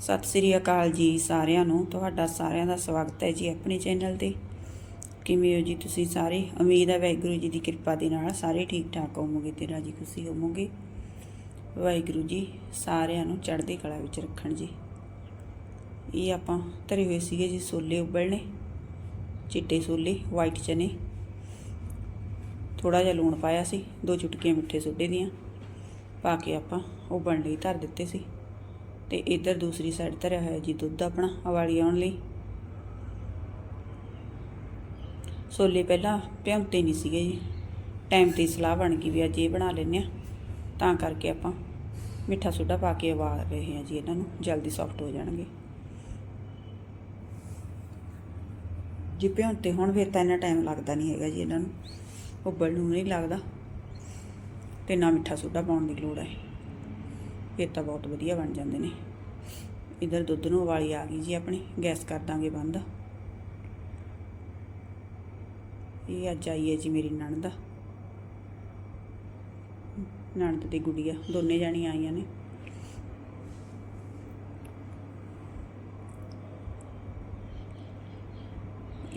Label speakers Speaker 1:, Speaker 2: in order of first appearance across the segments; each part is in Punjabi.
Speaker 1: ਸਤਿ ਸ੍ਰੀ ਅਕਾਲ ਜੀ ਸਾਰਿਆਂ ਨੂੰ। ਤੁਹਾਡਾ ਸਾਰਿਆਂ ਦਾ ਸਵਾਗਤ ਹੈ ਜੀ ਆਪਣੇ ਚੈਨਲ ਤੇ। ਕਿਵੇਂ ਹੋ ਜੀ ਤੁਸੀਂ ਸਾਰੇ? ਉਮੀਦ ਹੈ ਵਾਹਿਗੁਰੂ ਜੀ ਦੀ ਕਿਰਪਾ ਦੇ ਨਾਲ ਸਾਰੇ ਠੀਕ ਠਾਕ ਹੋਵੋਗੇ ਤੇ ਰਾਜੀ ਖੁਸ਼ੀ ਹੋਵੋਗੇ। ਵਾਹਿਗੁਰੂ ਜੀ ਸਾਰਿਆਂ ਨੂੰ ਚੜ੍ਹਦੀ ਕਲਾ ਵਿੱਚ ਰੱਖਣ ਜੀ। ਇਹ ਆਪਾਂ ਧਰੇ ਹੋਏ ਸੀਗੇ ਜੀ ਸੋਲੇ ਉਬਲਣੇ, ਚਿੱਟੇ ਸੋਲੇ ਵਾਈਟ ਚਨੇ। ਥੋੜਾ ਜਿਹਾ ਲੂਣ ਪਾਇਆ ਸੀ, ਦੋ ਚੁਟਕੀਆਂ ਮਿੱਠੇ ਸੋਡੇ ਦੀਆਂ, ਪਾ ਕੇ ਆਪਾਂ ਉਬਲਣ ਲਈ ਧਰ ਦਿੱਤੇ ਸੀ। ਤੇ ਇੱਧਰ ਦੂਸਰੀ ਸਾਈਡ ਧਰਿਆ ਹੋਇਆ ਜੀ ਦੁੱਧ ਆਪਣਾ ਉਬਾਲੀ ਆਉਣ ਲਈ। ਸੋਲੇ ਪਹਿਲਾਂ ਭਿਉਂਤੇ ਨਹੀਂ ਸੀਗੇ ਜੀ। ਟਾਈਮ ਤੇ ਸਲਾਹ ਬਣ ਗਈ ਵੀ ਅੱਜ ਇਹ ਬਣਾ ਲੈਂਦੇ ਆ ਤਾਂ ਕਰਕੇ ਆਪਾਂ ਮਿੱਠਾ ਸੋਡਾ ਪਾ ਕੇ ਉਬਾਲ ਰਹੇ ਹਾਂ ਜੀ ਇਹਨਾਂ ਨੂੰ, ਜਲਦੀ ਸੌਫਟ ਹੋ ਜਾਣਗੇ। ਜੇ ਭਿਉਂਤੇ ਹੁਣ, ਫਿਰ ਤਾਂ ਇੰਨਾ ਟਾਈਮ ਲੱਗਦਾ ਨਹੀਂ ਹੈਗਾ ਜੀ ਇਹਨਾਂ ਨੂੰ। ਉਬਲਣ ਨੂੰ ਨਹੀਂ ਲੱਗਦਾ। ਤੇ ਨਾ ਮਿੱਠਾ ਸੋਡਾ ਪਾਉਣ ਦੀ ਲੋੜ ਹੈ। ਫਿਰ ਤਾਂ ਬਹੁਤ ਵਧੀਆ ਬਣ ਜਾਂਦੇ ਨੇ। ਇਧਰ ਦੁੱਧ ਨੂੰ ਉਬਾਲੀ ਆ ਗਈ ਜੀ ਆਪਣੀ, ਗੈਸ ਕਰ ਦਾਂਗੇ ਬੰਦ। ਇਹ ਅੱਜ ਆਈ ਹੈ ਜੀ ਮੇਰੀ ਨਣਦ। ਨਣਦ ਤੇ ਗੁੜੀਆ, ਦੋਨੇ ਜਾਣੀਆਂ ਆਈਆਂ ਨੇ।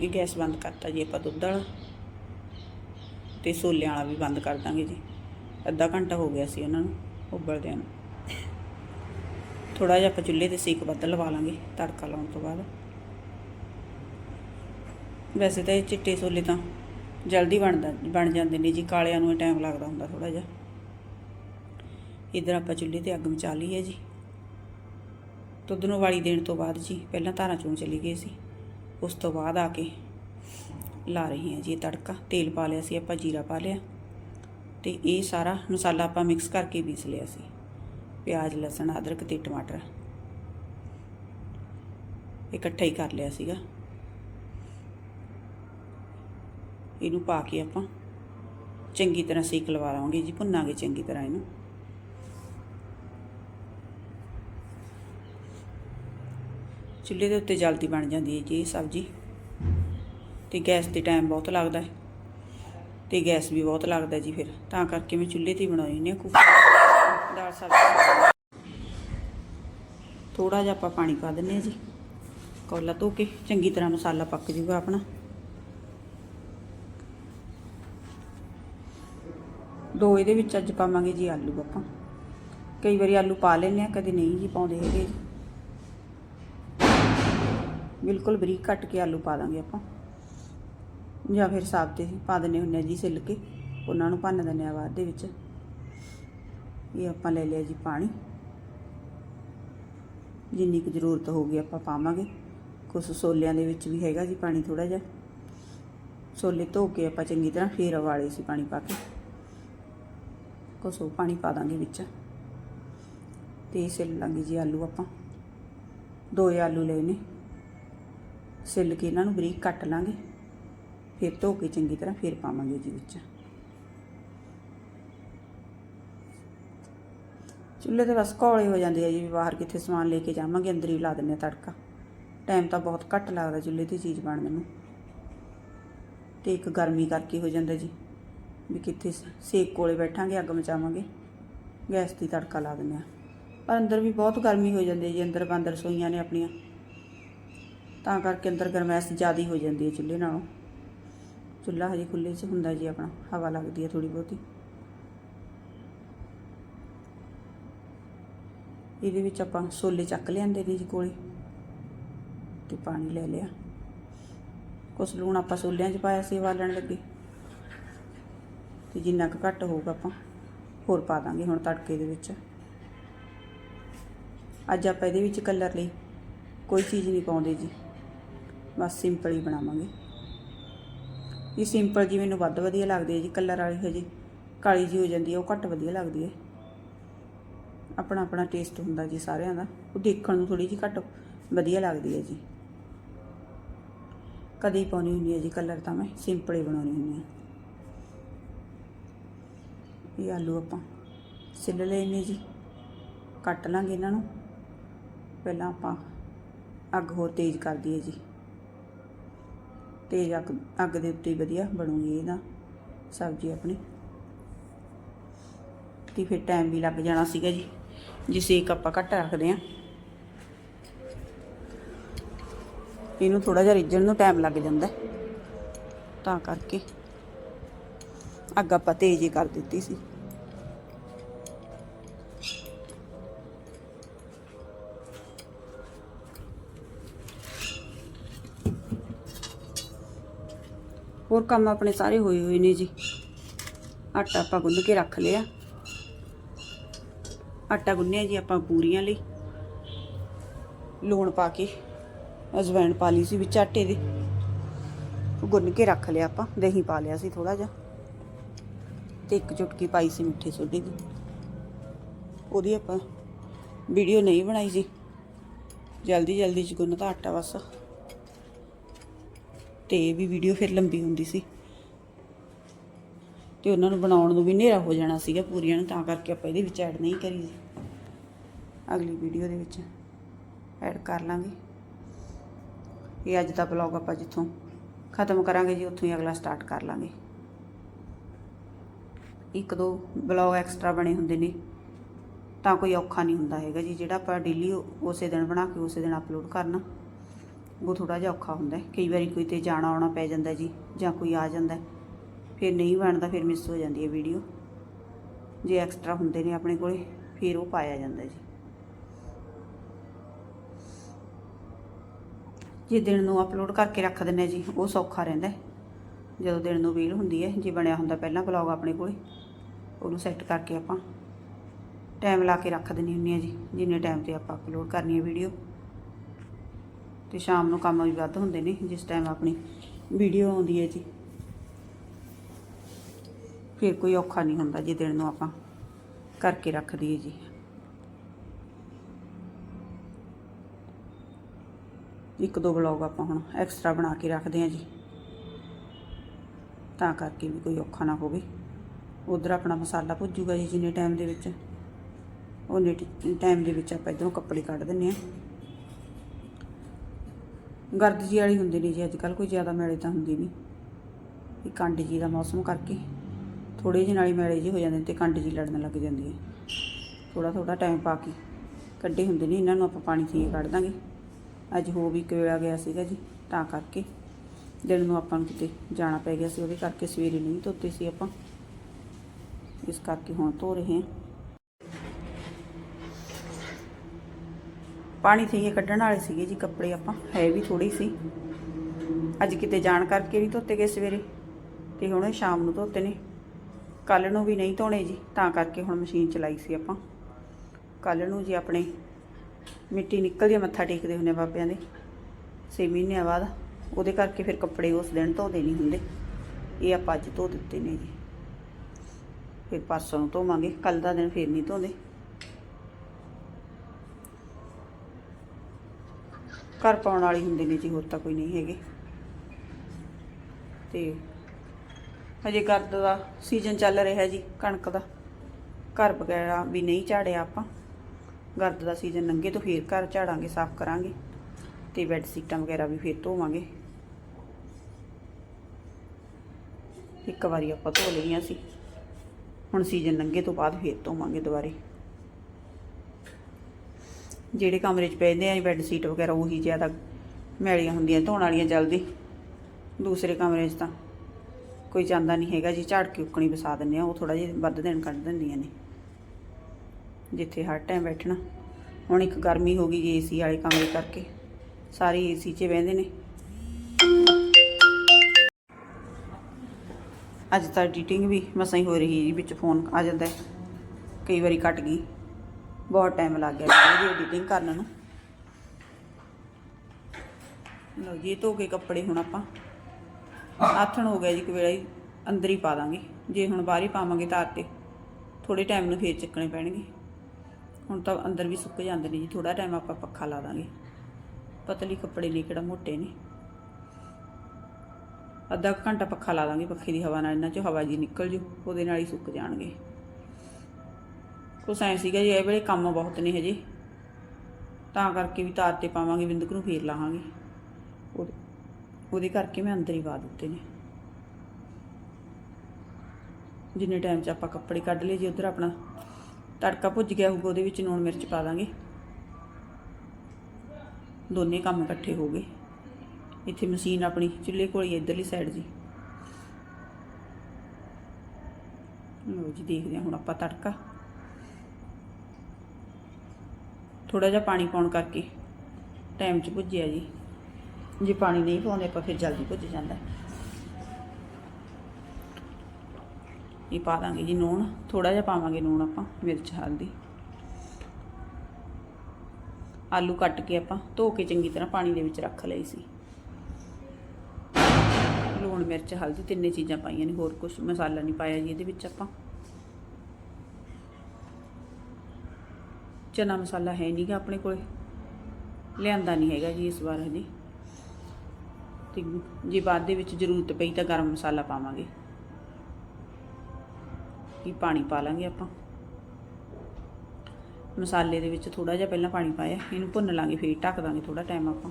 Speaker 1: ਇਹ ਗੈਸ ਬੰਦ ਕਰਤਾ ਜੀ ਆਪਾਂ ਦੁੱਧ ਵਾਲਾ। ਤੇ ਸੋਲਿਆਂ ਵਾਲਾ ਵੀ ਬੰਦ ਕਰ ਦਾਂਗੇ ਜੀ। ਅੱਧਾ ਘੰਟਾ ਹੋ ਗਿਆ ਸੀ ਉਹਨਾਂ ਨੂੰ ਉਬਲਦਿਆਂ ਨੂੰ। ਥੋੜਾ ਜਿਹਾ ਆਪਾਂ ਚੁੱਲ੍ਹੇ ਤੇ ਸੇਕ ਵੱਧ ਲਵਾ ਲਾਂਗੇ ਤੜਕਾ ਲਾਉਣ ਤੋਂ ਬਾਅਦ। ਵੈਸੇ ਤਾਂ ਇਹ ਚਿੱਟੇ ਛੋਲੇ ਤਾਂ ਜਲਦੀ ਬਣਦਾ, ਬਣ ਜਾਂਦੇ ਨੇ ਜੀ, ਕਾਲਿਆਂ ਨੂੰ ਟਾਈਮ ਲੱਗਦਾ ਹੁੰਦਾ ਥੋੜਾ ਜਿਹਾ। ਇਧਰ ਆਪਾਂ ਚੁੱਲ੍ਹੇ ਤੇ ਅੱਗ ਮਚਾ ਲਈ ਹੈ ਜੀ। ਦੁੱਧ ਨੂੰ ਵਾਲੀ ਦੇਣ ਤੋਂ ਬਾਅਦ ਜੀ, ਪਹਿਲਾਂ ਧਾਰਾਂ ਚੋਂ ਚਲੀ ਗਏ ਸੀ। ਉਸ ਤੋਂ ਬਾਅਦ ਆ ਕੇ ਲਾ ਰਹੀ ਹਾਂ ਜੀ ਇਹ ਤੜਕਾ। ਤੇਲ ਪਾ ਲਿਆ ਸੀ, ਆਪਾਂ ਜੀਰਾ ਪਾ ਲਿਆ। ਤੇ ਇਹ ਸਾਰਾ ਮਸਾਲਾ ਆਪਾਂ ਮਿਕਸ ਕਰਕੇ ਪੀਸ ਲਿਆ ਸੀ। ਪਿਆਜ਼, ਲਸਣ, ਅਦਰਕ ਤੇ ਟਮਾਟਰ ਇਕੱਠਾ ਹੀ ਕਰ ਲਿਆ ਸੀਗਾ। ਇਹਨੂੰ ਪਾ ਕੇ ਆਪਾਂ ਚੰਗੀ ਤਰ੍ਹਾਂ ਸੇਕ ਲਵਾ ਲਾਂਗੇ ਜੀ, ਭੁੰਨਾਂਗੇ ਚੰਗੀ ਤਰ੍ਹਾਂ ਇਹਨੂੰ। ਚੁੱਲ੍ਹੇ ਦੇ ਉੱਤੇ ਜਲਦੀ ਬਣ ਜਾਂਦੀ ਹੈ ਜੀ ਇਹ ਸਬਜ਼ੀ। ਤੇ ਗੈਸ ਤੇ ਟਾਈਮ ਬਹੁਤ ਲੱਗਦਾ ਹੈ। ਤੇ ਗੈਸ ਵੀ ਬਹੁਤ ਲੱਗਦਾ ਜੀ ਫਿਰ। ਤਾਂ ਕਰਕੇ ਮੈਂ ਚੁੱਲ੍ਹੇ ਤੇ ਹੀ ਹੁੰਦੀ ਨੇ ਕੁੱਕਰ। ਦਾਲ, ਸਬਜ਼ੀ। ਥੋੜਾ ਜਿਹਾ ਆਪਾਂ ਪਾਣੀ ਪਾ ਦਿੰਨੇ ਆ ਜੀ। ਕੌਲਾ ਧੋ ਕੇ ਚੰਗੀ ਤਰ੍ਹਾਂ ਮਸਾਲਾ ਪੱਕ ਜੂਗਾ ਆਪਣਾ। ਦੋ ਇਹਦੇ ਵਿੱਚ ਅੱਜ ਪਾਵਾਂਗੇ ਜੀ ਆਲੂ ਆਪਾਂ। ਕਈ ਵਾਰੀ ਆਲੂ ਪਾ ਲੈਂਦੇ ਆ ਕਦੇ ਨਹੀਂ ਜੀ ਪਾਉਂਦੇ ਹੈਗੇ ਜੀ। ਬਿਲਕੁਲ ਬਰੀਕ ਕੱਟ ਕੇ ਆਲੂ ਪਾ ਦਾਂਗੇ ਆਪਾਂ। ਜਾਂ ਫਿਰ ਸਾਬਤੇ ਪਾ ਦਿੰਨੇ ਹੁੰਨੇ ਆ ਜੀ ਸਿੱਲ ਕੇ। ਉਹਨਾਂ ਨੂੰ ਭੰਨ ਦਿੰਨੇ ਆ ਬਾਅਦ ਦੇ ਵਿੱਚ। ਇਹ ਆਪਾਂ ਲੈ ਲਿਆ ਜੀ ਪਾਣੀ। ਜਿੰਨੀ ਕੁ ਜ਼ਰੂਰਤ ਹੋਊਗੀ ਆਪਾਂ ਪਾਵਾਂਗੇ। ਕੁਝ ਸੋਲਿਆਂ ਦੇ ਵਿੱਚ ਵੀ ਹੈਗਾ ਜੀ ਪਾਣੀ ਥੋੜਾ ਜਿਹਾ। ਸੋਲੇ ਧੋ ਕੇ ਆਪਾਂ ਚੰਗੀ ਤਰ੍ਹਾਂ ਫੇਰ ਉਬਾਲੇ ਸੀ ਪਾਣੀ ਪਾ ਕੇ। ਕੁਛ ਉਹ ਪਾਣੀ ਪਾ ਦਾਂਗੇ ਵਿੱਚ। ਤੇ ਸਿੱਲ ਲਾਂਗੇ ਜੀ ਆਲੂ ਆਪਾਂ। ਦੋ ਆਲੂ ਲਏ ਨੇ। ਸਿੱਲ ਕੇ ਇਹਨਾਂ ਨੂੰ ਬਰੀਕ ਕੱਟ ਲਾਂਗੇ। ਫਿਰ ਧੋ ਕੇ ਚੰਗੀ ਤਰ੍ਹਾਂ ਫਿਰ ਪਾਵਾਂਗੇ ਜੀ ਵਿੱਚ। ਚੁੱਲ੍ਹੇ ਤੇ ਬਸ ਕੋਲੇ ਹੋ ਜਾਂਦੇ ਆ ਜੀ, ਵੀ ਬਾਹਰ ਕਿੱਥੇ ਸਮਾਨ ਲੈ ਕੇ ਜਾਵਾਂਗੇ, ਅੰਦਰ ਹੀ ਲਾ ਦਿੰਨੇ ਆ ਤੜਕਾ। ਟਾਈਮ ਤਾਂ ਬਹੁਤ ਘੱਟ ਲੱਗਦਾ ਚੁੱਲ੍ਹੇ ਤੇ ਚੀਜ਼ ਬਣਨ ਨੂੰ। ਤੇ ਇੱਕ ਗਰਮੀ ਕਰਕੇ ਹੋ ਜਾਂਦਾ ਜੀ, ਵੀ ਕਿੱਥੇ ਸੇਕ ਕੋਲੇ ਬੈਠਾਂਗੇ, ਅੱਗ ਮਚਾਵਾਂਗੇ, ਗੈਸ ਦੀ ਤੜਕਾ ਲਾ ਦਿੰਨੇ ਆ। ਪਰ ਅੰਦਰ ਵੀ ਬਹੁਤ ਗਰਮੀ ਹੋ ਜਾਂਦੀ ਹੈ ਜੀ, ਅੰਦਰ ਬੰਦ ਰਸੋਈਆਂ ਨੇ ਆਪਣੀਆਂ। ਤਾਂ ਕਰਕੇ ਅੰਦਰ ਗਰਮੈਸ਼ ਜ਼ਿਆਦਾ ਹੋ ਜਾਂਦੀ ਹੈ ਚੁੱਲ੍ਹੇ ਨਾਲੋਂ। ਚੁੱਲ੍ਹਾ ਹਜੇ ਖੁੱਲ੍ਹੇ 'ਚ ਹੁੰਦਾ ਜੀ ਆਪਣਾ, ਹਵਾ ਲੱਗਦੀ ਹੈ ਥੋੜੀ ਬਹੁਤੀ। ਇਹਦੇ ਵਿੱਚ ਆਪਾਂ ਛੋਲੇ ਚੱਕ ਲਿਆਂਦੇ ਨੇ ਜੀ ਕੋਲੇ ਤੇ ਪਾਣੀ ਲੈ ਲਿਆ। ਕੁਛ ਲੂਣ ਆਪਾਂ ਸੋਲਿਆਂ 'ਚ ਪਾਇਆ ਸੀ ਵਾਲਣ ਲੱਗੇ। ਤੇ ਜਿੰਨਾ ਕੁ ਘੱਟ ਹੋਊਗਾ ਆਪਾਂ ਹੋਰ ਪਾ ਦਾਂਗੇ ਹੁਣ ਤੜਕੇ ਦੇ ਵਿੱਚ। ਅੱਜ ਆਪਾਂ ਇਹਦੇ ਵਿੱਚ ਕਲਰ ਲਈ ਕੋਈ ਚੀਜ਼ ਨਹੀਂ ਪਾਉਂਦੇ ਜੀ। ਬਸ ਸਿੰਪਲ ਹੀ ਬਣਾਵਾਂਗੇ। ਇਹ ਸਿੰਪਲ ਜੀ ਮੈਨੂੰ ਵੱਧ ਵਧੀਆ ਲੱਗਦੀ ਹੈ ਜੀ ਕਲਰ ਵਾਲੀ ਹਜੇ ਕਾਲੀ ਜੀ ਹੋ ਜਾਂਦੀ ਹੈ ਉਹ ਘੱਟ ਵਧੀਆ ਲੱਗਦੀ ਹੈ ਆਪਣਾ ਆਪਣਾ ਟੇਸਟ ਹੁੰਦਾ ਜੀ ਸਾਰਿਆਂ ਦਾ। ਉਹ ਦੇਖਣ ਨੂੰ ਥੋੜੀ ਜਿਹੀ ਘੱਟ ਵਧੀਆ ਲੱਗਦੀ ਹੈ ਜੀ। ਕਦੇ ਪਾਉਣੀ ਹੁੰਦੀ ਹੈ ਜੀ ਕਲਰ ਤਾਂ ਮੈਂ ਸਿੰਪਲ ਹੀ ਬਣਾਉਣੀ ਹੁੰਦੀ ਹਾਂ। ਇਹ ਆਲੂ ਆਪਾਂ ਸਿੱਲ ਲਏ ਨੇ ਜੀ। ਕੱਟ ਲਾਂਗੇ ਇਹਨਾਂ ਨੂੰ। ਪਹਿਲਾਂ ਆਪਾਂ ਅੱਗ ਹੋਰ ਤੇਜ਼ ਕਰ ਦਈਏ ਜੀ। ਤੇਜ਼ ਅੱਗ ਅੱਗ ਦੇ ਉੱਤੇ ਵਧੀਆ ਬਣੂਗੀ ਇਹਦਾ ਸਬਜ਼ੀ ਆਪਣੀ। ਤੇ ਫਿਰ ਟਾਈਮ ਵੀ ਲੱਗ ਜਾਣਾ ਸੀਗਾ ਜੀ। ਜੇ ਸੇਕ ਆਪਾਂ ਘੱਟ ਰੱਖਦੇ ਆ ਇਹਨੂੰ ਥੋੜਾ ਜਿਹਾ ਰਿੱਝਣ ਨੂੰ ਟਾਈਮ ਲੱਗ ਜਾਂਦਾ ਤਾਂ ਕਰਕੇ ਅੱਗ ਆਪਾਂ ਤੇਜ਼ ਹੀ ਕਰ ਦਿੱਤੀ ਸੀ। ਹੋਰ ਕੰਮ ਆਪਣੇ ਸਾਰੇ ਹੋਏ ਹੋਏ ਨੇ ਜੀ। ਆਟਾ ਆਪਾਂ ਗੁੰਨ ਕੇ ਰੱਖ ਲਿਆ। ਆਟਾ ਗੁੰਨਿਆ ਜੀ ਆਪਾਂ ਪੂਰੀਆਂ ਲਈ। ਲੂਣ ਪਾ ਕੇ ਅਜਵਾਇਣ ਪਾ ਲਈ ਸੀ ਵਿੱਚ ਆਟੇ ਦੇ। ਗੁੰਨ ਕੇ ਰੱਖ ਲਿਆ ਆਪਾਂ, ਦਹੀਂ ਪਾ ਲਿਆ ਸੀ ਥੋੜਾ ਜਿਹਾ। ਤੇ ਇੱਕ ਚੁਟਕੀ ਪਾਈ ਸੀ ਮਿੱਠੇ ਸੋਡੇ ਦੀ। ਉਹਦੀ ਆਪਾਂ ਵੀਡੀਓ ਨਹੀਂ ਬਣਾਈ ਸੀ ਜਲਦੀ ਜਲਦੀ ਚ ਗੁੰਨਤਾ ਆਟਾ ਬਸ ਤੇ ਇਹ ਵੀ ਵੀਡੀਓ ਫਿਰ ਲੰਬੀ ਹੁੰਦੀ ਸੀ। ਤੇ ਉਹਨਾਂ ਨੂੰ ਬਣਾਉਣ ਨੂੰ ਵੀ ਹਨੇਰਾ ਹੋ ਜਾਣਾ ਸੀਗਾ ਪੂਰੀਆਂ ਨੂੰ, ਤਾਂ ਕਰਕੇ ਆਪਾਂ ਇਹਦੇ ਵਿੱਚ ਐਡ ਨਹੀਂ ਕਰੀ ਅਗਲੀ ਵੀਡੀਓ ਦੇ ਵਿੱਚ ਐਡ ਕਰ ਲਾਂਗੇ। ਇਹ ਅੱਜ ਦਾ ਬਲੌਗ ਆਪਾਂ ਜਿੱਥੋਂ ਖਤਮ ਕਰਾਂਗੇ ਜੀ, ਉੱਥੋਂ ਹੀ ਅਗਲਾ ਸਟਾਰਟ ਕਰ ਲਾਂਗੇ। ਇੱਕ ਦੋ ਬਲੌਗ ਐਕਸਟਰਾ ਬਣੇ ਹੁੰਦੇ ਨੇ, ਤਾਂ ਕੋਈ ਔਖਾ ਨਹੀਂ ਹੁੰਦਾ ਹੈਗਾ ਜੀ, ਜਿਹੜਾ ਆਪਾਂ ਡੇਲੀ ਉਸੇ ਦਿਨ ਬਣਾ ਕੇ ਉਸੇ ਦਿਨ ਅਪਲੋਡ ਕਰਨਾ, ਉਹ ਥੋੜਾ ਜਿਹਾ ਔਖਾ ਹੁੰਦਾ ਕਈ ਵਾਰੀ ਕੋਈ ਤੇ ਜਾਣਾ ਆਉਣਾ ਪੈ ਜਾਂਦਾ ਜੀ, ਜਾਂ ਕੋਈ ਆ ਜਾਂਦਾ ਫਿਰ ਨਹੀਂ ਬਣਦਾ, ਫਿਰ ਮਿਸ ਹੋ ਜਾਂਦੀ ਹੈ ਵੀਡੀਓ ਜੇ ਐਕਸਟਰਾ ਹੁੰਦੇ ਨੇ ਆਪਣੇ ਕੋਲੇ, ਫਿਰ ਉਹ ਪਾਇਆ ਜਾਂਦਾ ਜੀ। ਜੇ ਦਿਨ ਨੂੰ ਅਪਲੋਡ ਕਰਕੇ ਰੱਖ ਦਿੰਨੇ ਜੀ, ਉਹ ਸੌਖਾ ਰਹਿੰਦਾ ਜਦੋਂ ਦਿਨ ਨੂੰ ਵੀਲ ਹੁੰਦੀ ਹੈ, ਜੇ ਬਣਿਆ ਹੁੰਦਾ ਪਹਿਲਾਂ ਬਲੌਗ ਆਪਣੇ ਕੋਲੇ, ਉਹਨੂੰ ਸੈੱਟ ਕਰਕੇ ਆਪਾਂ ਟਾਈਮ ਲਾ ਕੇ ਰੱਖ ਦਿੰਨੀ ਹੁੰਨੀ ਆ ਜੀ, ਜਿੰਨੇ ਟਾਈਮ ਤੇ ਆਪਾਂ ਅਪਲੋਡ ਕਰਨੀ ਹੈ ਵੀਡੀਓ ਤੇ ਸ਼ਾਮ ਨੂੰ ਕੰਮ ਵੀ ਵੱਧ ਹੁੰਦੇ ਨੇ, ਜਿਸ ਟਾਈਮ ਆਪਣੀ ਵੀਡੀਓ ਆਉਂਦੀ ਹੈ ਜੀ। ਫਿਰ ਕੋਈ ਔਖਾ ਨਹੀਂ ਹੁੰਦਾ ਜੇ ਦਿਨ ਨੂੰ ਆਪਾਂ ਕਰਕੇ ਰੱਖ ਦਈਏ ਜੀ। ਇੱਕ ਦੋ ਬਲੌਗ ਆਪਾਂ ਹੁਣ ਐਕਸਟਰਾ ਬਣਾ ਕੇ ਰੱਖਦੇ ਹਾਂ ਜੀ। ਤਾਂ ਕਰਕੇ ਵੀ ਕੋਈ ਔਖਾ ਨਾ ਹੋਵੇ। ਉਧਰ ਆਪਣਾ ਮਸਾਲਾ ਭੁੱਜੂਗਾ ਜੀ ਜਿੰਨੇ ਟਾਈਮ ਦੇ ਵਿੱਚ। ਉਹਨੇ ਟਾਈਮ ਦੇ ਵਿੱਚ ਆਪਾਂ ਇਧਰੋਂ ਕੱਪੜੇ ਕੱਢ ਦਿੰਨੇ ਆ ਗਰਦ ਜੀ ਵਾਲੀ ਹੁੰਦੀ ਨਹੀਂ ਜੀ, ਅੱਜ ਕੱਲ ਕੋਈ ਜ਼ਿਆਦਾ ਮੈਲੇ ਤਾਂ ਹੁੰਦੀ ਨਹੀਂ। ਇਹ ਕੰਡ ਜੀ ਦਾ ਮੌਸਮ ਕਰਕੇ। ਥੋੜੇ ਜਿਹੇ ਨਾਲ ਹੀ ਮੈਲੇ ਜੀ ਹੋ ਜਾਂਦੇ ਨੇ ਤੇ ਕੰਡ ਜੀ ਲੜਨ ਲੱਗ ਜਾਂਦੀ ਹੈ। ਥੋੜਾ ਥੋੜਾ ਟਾਈਮ ਪਾ ਕੇ। ਕੱਢੇ ਹੁੰਦੇ ਨੇ ਇਹਨਾਂ ਨੂੰ ਆਪਾਂ ਪਾਣੀ ਥੀਏ ਕੱਢ ਦਾਂਗੇ। ਅੱਜ ਹੋ ਵੀ ਇੱਕ ਵੇਲਾ ਗਿਆ ਸੀਗਾ ਜੀ, ਤਾਂ ਕਰਕੇ ਦਿਨ ਨੂੰ ਆਪਾਂ ਨੂੰ ਕਿਤੇ ਜਾਣਾ ਪੈ ਗਿਆ ਸੀ, ਉਹਦੇ ਕਰਕੇ ਸਵੇਰੇ ਨਹੀਂ ਧੋਤੇ ਸੀ ਆਪਾਂ। ਇਸ ਕਰਕੇ ਹੁਣ ਧੋ ਰਹੇ ਹਾਂ। ਪਾਣੀ ਥੀਏ ਕੱਢਣ ਵਾਲੇ ਸੀਗੇ ਜੀ ਕੱਪੜੇ ਆਪਾਂ, ਹੈ ਵੀ ਥੋੜੀ ਸੀ। ਅੱਜ ਕਿਤੇ ਜਾਣ ਕਰਕੇ ਨਹੀਂ ਧੋਤੇ ਗਏ ਸਵੇਰੇ, ਤੇ ਹੁਣ ਸ਼ਾਮ ਨੂੰ ਧੋਤੇ ਨੇ। ਕੱਲ ਨੂੰ ਵੀ ਨਹੀਂ ਧੋਣੇ ਜੀ, ਤਾਂ ਕਰਕੇ ਹੁਣ ਮਸ਼ੀਨ ਚਲਾਈ ਸੀ ਆਪਾਂ। ਕੱਲ ਨੂੰ ਜੀ ਆਪਣੇ ਮਿੱਟੀ ਨਿਕਲਦੀ ਆ ਮੱਥਾ ਟੇਕਦੇ ਹੁੰਦੇ ਆ ਬਾਬਿਆਂ ਦੇ 6 ਮਹੀਨਿਆਂ ਬਾਅਦ। ਉਹਦੇ ਕਰਕੇ ਫਿਰ ਕੱਪੜੇ ਉਸ ਦਿਨ ਧੋਦੇ ਨਹੀਂ ਹੁੰਦੇ। ਇਹ ਆਪਾਂ ਅੱਜ ਧੋ ਦਿੱਤੇ ਨੇ ਜੀ। ਫਿਰ ਪਰਸੋਂ ਨੂੰ ਧੋਵਾਂਗੇ ਕੱਲ ਦਾ ਦਿਨ ਫਿਰ ਨਹੀਂ ਧੋਦੇ। ਘਰ ਪਾਉਣ ਵਾਲੀ ਹੁੰਦੇ ਨੇ ਜੀ, ਹੋਰ ਤਾਂ ਕੋਈ ਨਹੀਂ ਹੈਗੇ। ਤੇ ਹਜੇ ਗਰਦ ਦਾ ਸੀਜ਼ਨ ਚੱਲ ਰਿਹਾ ਜੀ, ਕਣਕ ਦਾ। ਘਰ ਵਗੈਰਾ ਵੀ ਨਹੀਂ ਝਾੜਿਆ ਆਪਾਂ। ਗਰਦ ਦਾ ਸੀਜ਼ਨ ਲੰਘੇ ਤੋਂ ਫੇਰ ਘਰ ਝਾੜਾਂਗੇ, ਸਾਫ਼ ਕਰਾਂਗੇ। ਤੇ ਬੈੱਡ ਸੀਟਾਂ ਵਗੈਰਾ ਵੀ ਫੇਰ ਧੋਵਾਂਗੇ। ਇੱਕ ਵਾਰੀ ਆਪਾਂ ਧੋ ਲਈਆਂ ਸੀ। ਹੁਣ ਸੀਜ਼ਨ ਲੰਘੇ ਤੋਂ ਬਾਅਦ ਫੇਰ ਧੋਵਾਂਗੇ ਦੁਬਾਰੇ। ਜਿਹੜੇ ਕਮਰੇ 'ਚ ਪੈਂਦੇ ਆ ਬੈੱਡ ਸੀਟ ਵਗੈਰਾ ਉਹੀ ਜ਼ਿਆਦਾ ਮੈਲੀਆਂ ਹੁੰਦੀਆਂ, ਧੋਣ ਵਾਲੀਆਂ ਜਲਦੀ। ਦੂਸਰੇ ਕਮਰੇ 'ਚ ਤਾਂ ਕੋਈ ਜਾਂਦਾ ਨਹੀਂ ਹੈਗਾ ਜੀ, ਝਾੜ ਕੇ ਉੱਕਣੀ ਵਸਾ ਦਿੰਦੇ ਆ ਉਹ ਥੋੜਾ ਜਿਹਾ ਵੱਧ ਦਿਨ ਕੱਢ ਦਿੰਦੀਆਂ ਨੇ। ਜਿੱਥੇ ਹਰ ਟਾਈਮ ਬੈਠਣਾ। ਹੁਣ ਇੱਕ ਗਰਮੀ ਹੋ ਗਈ ਏਸੀ ਵਾਲੇ ਕਮਰੇ ਕਰਕੇ, ਸਾਰੇ ਏਸੀ 'ਚ ਬਹਿੰਦੇ ਨੇ। ਅੱਜ ਤਾਂ ਐਡੀਟਿੰਗ ਵੀ ਮਸਾਂ ਹੀ ਹੋ ਰਹੀ ਜੀ, ਵਿੱਚ ਫੋਨ ਆ ਜਾਂਦਾ ਕਈ ਵਾਰੀ ਕੱਟ ਗਈ। ਬਹੁਤ ਟਾਈਮ ਲੱਗ ਗਿਆ ਜੀ ਐਡੀਟਿੰਗ ਕਰਨ ਨੂੰ। ਲਓ ਜੀ ਧੋ ਕੇ ਕੱਪੜੇ ਹੁਣ ਆਪਾਂ। ਆਥਣ ਹੋ ਗਿਆ ਜੀ ਕਿ ਵੇਲਾ ਹੀ ਅੰਦਰ ਹੀ ਪਾ ਦਾਂਗੇ। ਜੇ ਹੁਣ ਬਾਹਰ ਹੀ ਪਾਵਾਂਗੇ ਤਾਰ ਤੇ ਥੋੜੇ ਟਾਈਮ ਨੂੰ ਫੇਰ ਚੱਕਣੇ ਪੈਣਗੇ। ਹੁਣ ਤਾਂ ਅੰਦਰ ਵੀ ਸੁੱਕ ਜਾਂਦੇ ਨੇ ਜੀ ਥੋੜਾ ਟਾਈਮ ਆਪਾਂ ਪੱਖਾ ਲਾ ਦਾਂਗੇ। ਪਤਲੀ ਕੱਪੜੇ ਨੇ ਕਿਹੜਾ ਮੋਟੇ ਨੇ। ਅੱਧਾ ਕੁ ਘੰਟਾ ਪੱਖਾ ਲਾ ਦਾਂਗੇ ਪੱਖੇ ਦੀ ਹਵਾ ਨਾਲ, ਇਹਨਾਂ ਚੋਂ ਹਵਾ ਜੀ ਨਿਕਲ ਜੂ, ਉਹਦੇ ਨਾਲ ਹੀ ਸੁੱਕ ਜਾਣਗੇ। ਕੁਛ ਐਂ ਸੀਗਾ ਜੀ, ਇਹ ਵੇਲੇ ਕੰਮ ਬਹੁਤ ਨੇ ਹਜੇ। ਤਾਂ ਕਰਕੇ ਵੀ ਤਾਰ ਤੇ ਪਾਵਾਂਗੇ ਬਿੰਦਕ ਨੂੰ ਫੇਰ ਲਾਹਾਂਗੇ। ਉਹਦੇ ਕਰਕੇ ਮੈਂ ਅੰਦਰ ਹੀ ਪਾ ਦਿੱਤੇ ਨੇ। ਜਿੰਨੇ ਟਾਈਮ 'ਚ ਆਪਾਂ ਕੱਪੜੇ ਕੱਢ ਲਏ, ਜੀ ਉਧਰ ਆਪਣਾ ਤੜਕਾ ਭੁੱਜ ਗਿਆ ਹੋਊਗਾ, ਉਹਦੇ ਵਿੱਚ ਨੂਣ ਮਿਰਚ ਪਾ ਦਾਂਗੇ। ਦੋਨੇ ਕੰਮ ਇਕੱਠੇ ਹੋ ਗਏ। ਇੱਥੇ ਮਸ਼ੀਨ ਆਪਣੀ ਚੁੱਲ੍ਹੇ ਕੋਲ ਹੀ ਇਧਰਲੀ ਸਾਈਡ ਜੀ। ਲੋ ਜੀ, ਦੇਖਦੇ ਹਾਂ ਹੁਣ ਆਪਾਂ ਤੜਕਾ। ਥੋੜਾ ਜਿਹਾ ਪਾਣੀ ਪਾਉਣ ਕਰਕੇ ਟਾਈਮ 'ਚ ਭੁੱਜਿਆ ਜੀ। ਜੇ ਪਾਣੀ ਨਹੀਂ ਪਾਉਂਦੇ, ਆਪਾਂ ਫਿਰ ਜਲਦੀ ਭੁੱਜ ਜਾਂਦਾ। ਇਹ ਪਾ ਦਾਂਗੇ ਜੀ ਨੂਣ ਥੋੜਾ ਜਿਹਾ ਪਾਵਾਂਗੇ ਨੂਣ ਆਪਾਂ, ਮਿਰਚ, ਹਲਦੀ। ਆਲੂ ਕੱਟ ਕੇ ਆਪਾਂ ਧੋ ਕੇ ਚੰਗੀ ਤਰ੍ਹਾਂ ਪਾਣੀ ਦੇ ਵਿੱਚ ਰੱਖ ਲਈ ਸੀ। ਲੂਣ, ਮਿਰਚ, ਹਲਦੀ ਤਿੰਨੇ ਚੀਜ਼ਾਂ ਪਾਈਆਂ ਨੇ, ਹੋਰ ਕੁਝ ਮਸਾਲਾ ਨਹੀਂ ਪਾਇਆ ਜੀ ਇਹਦੇ ਵਿੱਚ ਆਪਾਂ। ਚਨਾ ਮਸਾਲਾ ਹੈ ਨਹੀਂਗਾ ਆਪਣੇ ਕੋਲੇ। ਲਿਆਂਦਾ ਨਹੀਂ ਹੈਗਾ ਜੀ ਇਸ ਵਾਰ ਹਜੇ। ਤੇ ਜੇ ਬਾਅਦ ਦੇ ਵਿੱਚ ਜ਼ਰੂਰਤ ਪਈ ਤਾਂ ਗਰਮ ਮਸਾਲਾ ਪਾਵਾਂਗੇ। ਇਹ ਪਾਣੀ ਪਾ ਲਾਂਗੇ ਆਪਾਂ। ਮਸਾਲੇ ਦੇ ਵਿੱਚ ਥੋੜਾ ਜਿਹਾ ਪਹਿਲਾਂ ਪਾਣੀ ਪਾਇਆ, ਇਹਨੂੰ ਭੁੰਨ ਲਾਂਗੇ, ਫਿਰ ਢੱਕ ਦਾਂਗੇ ਥੋੜਾ ਟਾਈਮ ਆਪਾਂ।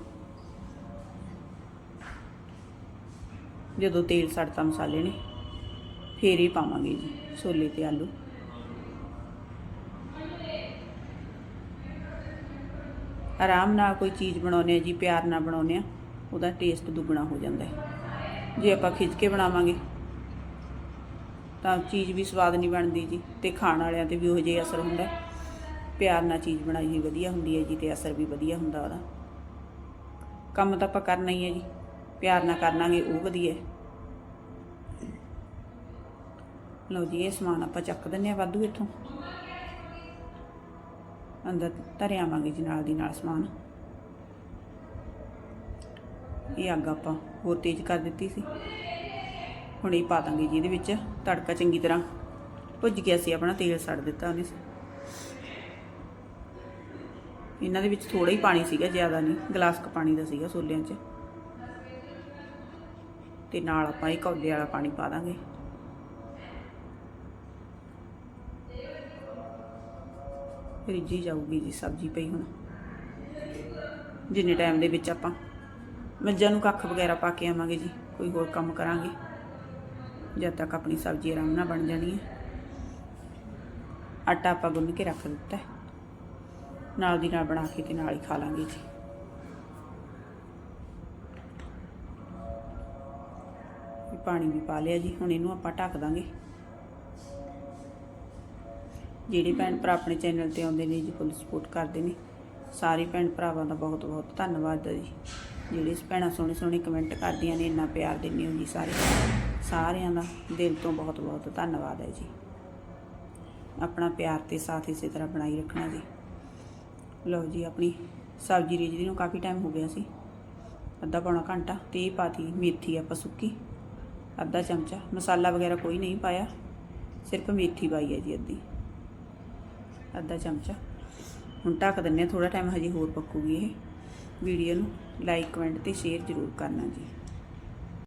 Speaker 1: ਜਦੋਂ ਤੇਲ ਸੜਤਾ ਮਸਾਲੇ ਨੇ, ਫੇਰ ਹੀ ਪਾਵਾਂਗੇ ਜੀ, ਛੋਲੇ ਤੇ ਆਲੂ। ਆਰਾਮ ਨਾਲ ਕੋਈ ਚੀਜ਼ ਬਣਾਉਨੇ ਆ ਜੀ, ਪਿਆਰ ਨਾਲ ਬਣਾਉਨੇ ਆ ਉਹਦਾ ਟੇਸਟ ਦੁੱਗਣਾ ਹੋ ਜਾਂਦਾ ਹੈ। ਜੇ ਆਪਾਂ ਖਿੱਚ ਕੇ ਬਣਾਵਾਂਗੇ, ਤਾਂ ਚੀਜ਼ ਵੀ ਸਵਾਦ ਨਹੀਂ ਬਣਦੀ ਜੀ ਤੇ ਖਾਣ ਵਾਲਿਆਂ ਤੇ ਵੀ ਉਹ ਜਿਹਾ ਅਸਰ ਹੁੰਦਾ ਪਿਆਰ ਨਾਲ ਚੀਜ਼ ਬਣਾਈ ਹੋਈ ਵਧੀਆ ਹੁੰਦੀ ਹੈ ਜੀ ਤੇ ਅਸਰ ਵੀ ਵਧੀਆ ਹੁੰਦਾ ਉਹਦਾ। ਕੰਮ ਤਾਂ ਆਪਾਂ ਕਰਨਾ ਹੀ ਹੈ ਜੀ, ਪਿਆਰ ਨਾਲ ਕਰਨਾਗੇ ਉਹ ਵਧੀਆ ਲਓ ਜੀ, ਇਹ ਸਮਾਨ ਆਪਾਂ ਚੱਕ ਦਿੰਨੇ ਆ ਵਾਧੂ ਇੱਥੋਂ। ਅੰਦਰ ਧਰਿਆਵਾਂਗੇ ਜੀ ਨਾਲ ਦੀ ਨਾਲ ਸਮਾਨ। ਇਹ ਅੱਗ ਆਪਾਂ ਹੋਰ ਤੇਜ਼ ਕਰ ਦਿੱਤੀ ਸੀ। ਹੁਣ ਇਹ ਪਾ ਦਾਂਗੇ ਜੀ ਇਹਦੇ ਵਿੱਚ। ਤੜਕਾ ਚੰਗੀ ਤਰ੍ਹਾਂ ਭੁੱਜ ਗਿਆ ਸੀ ਆਪਣਾ, ਤੇਲ ਸੜ ਦਿੱਤਾ ਉਹਨੇ। ਇਹਨਾਂ ਦੇ ਵਿੱਚ ਥੋੜਾ ਹੀ ਪਾਣੀ ਸੀਗਾ, ਜ਼ਿਆਦਾ ਨਹੀਂ। ਗਲਾਸ ਕ ਪਾਣੀ ਦਾ ਸੀਗਾ ਛੋਲਿਆਂ 'ਚ। ਤੇ ਨਾਲ ਆਪਾਂ ਇਹ ਕੌਲੇ ਵਾਲਾ ਪਾਣੀ ਪਾ ਦਾਂਗੇ। ਰਿੱਝੀ ਜਾਊਗੀ ਜੀ ਸਬਜ਼ੀ ਪਈ ਹੁਣ। ਜਿੰਨੇ ਟਾਈਮ ਦੇ ਵਿੱਚ ਆਪਾਂ ਮੱਝਾਂ ਨੂੰ ਕੱਖ ਵਗੈਰਾ ਪਾ ਕੇ ਆਵਾਂਗੇ ਜੀ, ਕੋਈ ਹੋਰ ਕੰਮ ਕਰਾਂਗੇ। ਜਦ ਤੱਕ ਆਪਣੀ ਸਬਜ਼ੀ ਆਰਾਮ ਨਾਲ ਬਣ ਜਾਣੀ ਹੈ। ਆਟਾ ਆਪਾਂ ਗੁੰਨ ਕੇ ਰੱਖ ਦਿੱਤਾ ਹੈ। ਨਾਲ ਦੀ ਨਾਲ ਬਣਾ ਕੇ ਤੇ ਨਾਲ ਹੀ ਖਾ ਲਾਂਗੇ ਜੀ। ਪਾਣੀ ਵੀ ਪਾ ਲਿਆ ਜੀ, ਹੁਣ ਇਹਨੂੰ ਆਪਾਂ ਢੱਕ ਦਾਂਗੇ। ਜਿਹੜੇ ਭੈਣ ਭਰਾ ਆਪਣੇ ਚੈਨਲ ਤੇ ਆਉਂਦੇ ਨੇ ਜੀ ਫੁੱਲ ਸਪੋਰਟ ਕਰਦੇ ਨੇ, ਸਾਰੇ ਭੈਣ ਭਰਾਵਾਂ ਦਾ ਬਹੁਤ ਬਹੁਤ ਧੰਨਵਾਦ ਹੈ ਜੀ। ਜਿਹੜੇ ਭੈਣਾਂ ਸੋਹਣੇ ਸੋਹਣੇ ਕਮੈਂਟ ਕਰਦੀਆਂ ਨੇ, ਇੰਨਾ ਪਿਆਰ ਦਿੰਦੇ ਹੋ ਜੀ ਸਾਰੇ। ਸਾਰਿਆਂ ਦਾ ਦਿਲ ਤੋਂ ਬਹੁਤ ਬਹੁਤ ਧੰਨਵਾਦ ਹੈ ਜੀ। ਆਪਣਾ ਪਿਆਰ ਤੇ ਸਾਥ ਇਸੇ ਤਰ੍ਹਾਂ ਬਣਾਈ ਰੱਖਣਾ ਜੀ। ਲਓ ਜੀ, ਆਪਣੀ ਸਬਜ਼ੀ ਰਿੱਝਦੀ ਨੂੰ ਕਾਫੀ ਟਾਈਮ ਹੋ ਗਿਆ ਸੀ। ਅੱਧਾ ਪੌਣਾ ਘੰਟਾ ਤੇ ਇਹ ਪਾਤੀ ਮੇਥੀ ਆਪਾਂ ਸੁੱਕੀ। ਅੱਧਾ ਚਮਚਾ, ਮਸਾਲਾ ਵਗੈਰਾ ਕੋਈ ਨਹੀਂ ਪਾਇਆ। ਸਿਰਫ ਮੇਥੀ ਪਾਈ ਹੈ ਜੀ ਅੱਧੀ। ਅੱਧਾ ਚਮਚਾ। ਹੁਣ ਢੱਕ ਦਿੰਨੇ ਥੋੜਾ ਟਾਈਮ ਹਜੇ ਹੋਰ ਪੱਕੂਗੀ ਇਹ। ਵੀਡੀਓ ਨੂੰ। ਲਾਈਕ ਕਮੈਂਟ ਤੇ ਸ਼ੇਅਰ ਜ਼ਰੂਰ ਕਰਨਾ ਜੀ।